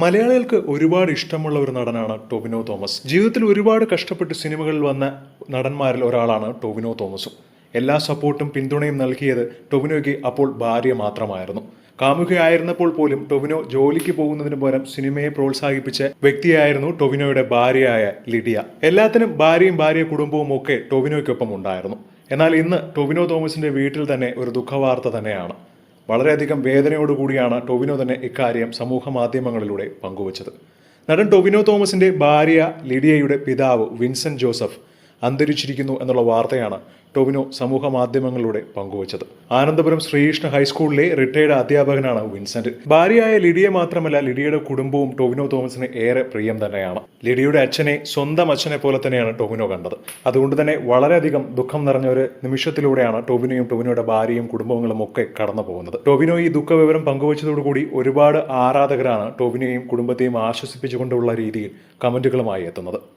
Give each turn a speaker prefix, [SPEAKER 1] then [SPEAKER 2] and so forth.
[SPEAKER 1] മലയാളികൾക്ക് ഒരുപാട് ഇഷ്ടമുള്ള ഒരു നടനാണ് ടൊവിനോ തോമസ്. ജീവിതത്തിൽ ഒരുപാട് കഷ്ടപ്പെട്ട് സിനിമകളിൽ വന്ന നടന്മാരിൽ ഒരാളാണ് ടൊവിനോ തോമസും. എല്ലാ സപ്പോർട്ടും പിന്തുണയും നൽകിയത് ടൊവിനോയ്ക്ക് അപ്പോൾ ഭാര്യ മാത്രമായിരുന്നു. കാമുകയായിരുന്നപ്പോൾ പോലും ടൊവിനോ ജോലിക്ക് പോകുന്നതിന് പകരം സിനിമയെ പ്രോത്സാഹിപ്പിച്ച വ്യക്തിയായിരുന്നു ടൊവിനോയുടെ ഭാര്യയായ ലിഡിയ. എല്ലാത്തിനും ഭാര്യയും ഭാര്യ കുടുംബവും ഒക്കെ ടൊവിനോയ്ക്കൊപ്പം ഉണ്ടായിരുന്നു. എന്നാൽ ഇന്ന് ടൊവിനോ തോമസിന്റെ വീട്ടിൽ തന്നെ ഒരു ദുഃഖവാർത്ത തന്നെയാണ്. വളരെയധികം വേദനയോടുകൂടിയാണ് ടൊവിനോ തന്നെ ഇക്കാര്യം സമൂഹ മാധ്യമങ്ങളിലൂടെ പങ്കുവച്ചത്. നടൻ ടൊവിനോ തോമസിന്റെ ഭാര്യ ലിഡിയയുടെ പിതാവ് വിൻസെന്റ് ജോസഫ് അന്തരിച്ചിരിക്കുന്നു എന്നുള്ള വാർത്തയാണ് ടൊവിനോ സമൂഹ മാധ്യമങ്ങളിലൂടെ പങ്കുവച്ചത്. ആനന്ദപുരം ശ്രീകൃഷ്ണ ഹൈസ്കൂളിലെ റിട്ടയർഡ് അധ്യാപകനാണ് വിൻസെന്റ്. ഭാര്യയായ ലിഡിയെ മാത്രമല്ല ലിഡിയയുടെ കുടുംബവും ടൊവിനോ തോമസിന് ഏറെ പ്രിയം തന്നെയാണ്. ലിഡിയുടെ അച്ഛനെ സ്വന്തം അച്ഛനെ പോലെ തന്നെയാണ് ടൊവിനോ കണ്ടത്. അതുകൊണ്ട് തന്നെ വളരെയധികം ദുഃഖം നിറഞ്ഞ ഒരു നിമിഷത്തിലൂടെയാണ് ടൊവിനോയും ടൊവിനോയുടെ ഭാര്യയും കുടുംബങ്ങളും ഒക്കെ കടന്നു പോകുന്നത്. ടൊവിനോ ഈ ദുഃഖവിവരം പങ്കുവച്ചതോടുകൂടി ഒരുപാട് ആരാധകരാണ് ടൊവിനോയും കുടുംബത്തെയും ആശ്വസിപ്പിച്ചുകൊണ്ടുള്ള രീതിയിൽ കമന്റുകളുമായി എത്തുന്നത്.